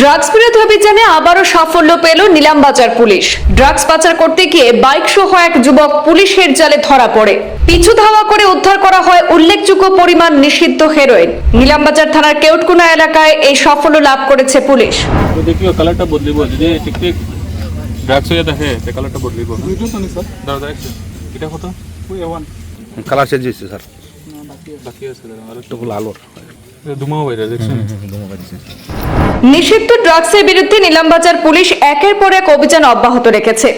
Drugs বিরোধী অভিযানে আবারও সাফল্য পেল নিলামবাজার পুলিশ। ড্রাগস পাচার করতে গিয়ে বাইক সহ এক যুবক পুলিশের জালে ধরা পড়ে। পিছু ধাওয়া করে উদ্ধার করা হয় উল্লেখযোগ্য পরিমাণ নিষিদ্ধ হেরোইন নিলামবাজার থানার কেউটকুনা এলাকায় এই সাফল্য লাভ করেছে পুলিশ। দেখিও কালারটা বদলিব। যদি ঠিক ঠিক ড্রাগস হয়ে থাকে তে কালারটা বদলিব। তো নি স্যার দাদা একটু। এটা কত? ওই ওয়ান কালার চেঞ্জ হয়েছে স্যার বাকি আছে আর একটু হয়ে দেখছেন? নিষিদ্ধ ড্রাগসের বিরুদ্ধে নিলামবাজার পুলিশ একের পর এক অভিযান অব্যাহত রেখেছে।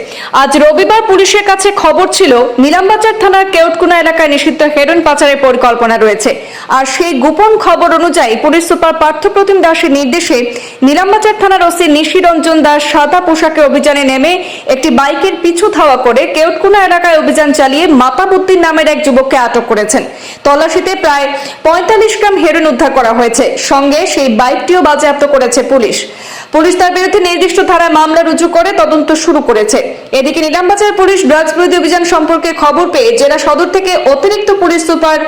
আজ রবিবার পুলিশের কাছে খবর ছিল, নিলামবাজার থানার কেউটকুনা এলাকায় নিষিদ্ধ হেরোইন পাচারের পরিকল্পনা রয়েছে। আর সেই গোপন খবর অনুযায়ী পুলিশ সুপার পার্থপ্রতিম দাসের নির্দেশে নিলামবাজার থানার ওসি নিশিরঞ্জন দাস সাদা পোশাকে অভিযানে নেমে একটি বাইকের পিছু ধাওয়া করে কেউটকুনা এলাকায় অভিযান চালিয়ে মাতাবুদ্দিন নামের এক যুবককে আটক করেছেন। তল্লাশিতে প্রায় পঁয়তাল্লিশ গ্রাম হেরোইন উদ্ধার করা হয়েছে। সঙ্গে সেই বাইকটিও বাজেয়াপ্ত করেছে পুলিশ। পুলিশ তার বিরুদ্ধে নির্দিষ্ট ধারায় মামলা রুজু করে তদন্ত শুরু করেছে। এদিকে নিলামবাজার পুলিশ ড্রাগস বিরোধী অভিযান সম্পর্কে খবর পেয়ে জেলা সদর থেকে অতিরিক্ত পুলিশ সুপার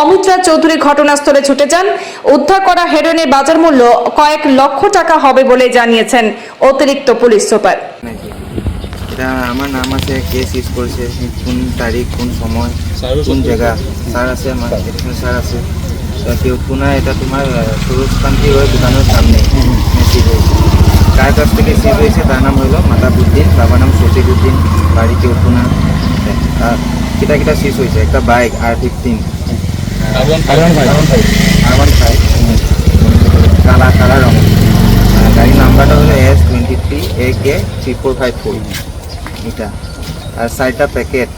অমিত রাজ চৌধুরী ঘটনাস্থলে ছুটে যান। উদ্ধার করা হেরোইনের বাজার মূল্য কয়েক লক্ষ টাকা হবে বলে জানিয়েছেন অতিরিক্ত পুলিশ সুপার। এটা আমার নাম আছে কে সিজ করেছে কোন তারিখ কোন সময় কোন জায়গা? স্যার আছে আমার স্যার আছে। তো এটা তোমার সুরজকান্তি ওই দোকানের সামনে কার কাছ থেকে সিজ হয়েছে তার নাম হলো মাতাবুদ্দিন বাবার নাম শফিকুদ্দিন বাড়ি কেউ কোনা। কিটা কিটা সিজ হয়েছে একটা বাইক আর ফিফটিন আর ওয়ান ফাইভ কালা কালা রঙ। আর গাড়ির নাম্বারটা হলো S twenty three A K three four five four এটা। আর চাৰিটা পেকেট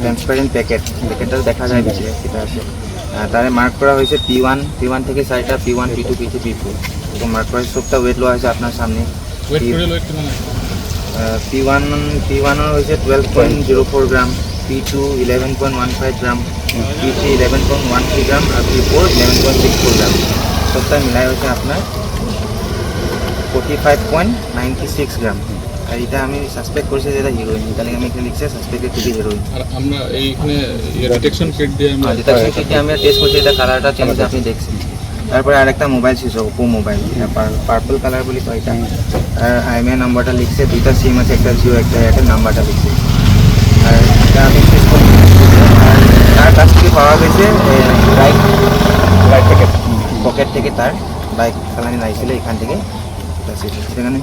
ট্রান্সপারেন্ট পেকেট পেকেটটা দেখা যায় সেটা আছে। আর তারে মার্ক করা হয়েছে পি ওয়ান পি ওয়ান থেকে চাৰিটা P one P two P three P four তো মার্ক করা হয়েছে সবটা ওয়েট লোৱা হৈছে আপনার সামনে লো মানে পি ওৱান পি ওৱানৰ হৈছে twelve point zero' four gram P two eleven point one five gram P three eleven point one three gram আৰু P four eleven point six four gram সবটা মিলাই হৈছে আপোনাৰ forty five point ninety six gram আর এটা আমি suspect করছি যে এটা হিরোইন এখানে আমি এখানে লিখছে সাসপেক্টেড টু বি হিরোইন আর আমরা এইখানে ডিটেকশন কিট দিয়ে আমরা যেটা সেটা আমি টেস্ট করছি এটা কালারটা চেঞ্জ আপনি দেখছেন। তারপরে আরেকটা মোবাইল ছিল ওপো মোবাইল পার্পল কালার বলি কয় এটা আর আইএমআই নাম্বারটা লিখছে দুইটা সিম আছে একটা জিও একটা এয়ারটেল নাম্বারটা লিখছে। আর এটা আমি টেস্ট করছি। তার কাছ থেকে পাওয়া গেছে বাইক বাইক থেকে পকেট থেকে তার বাইক চালানি লাগছিল এখান থেকে। সেখানে।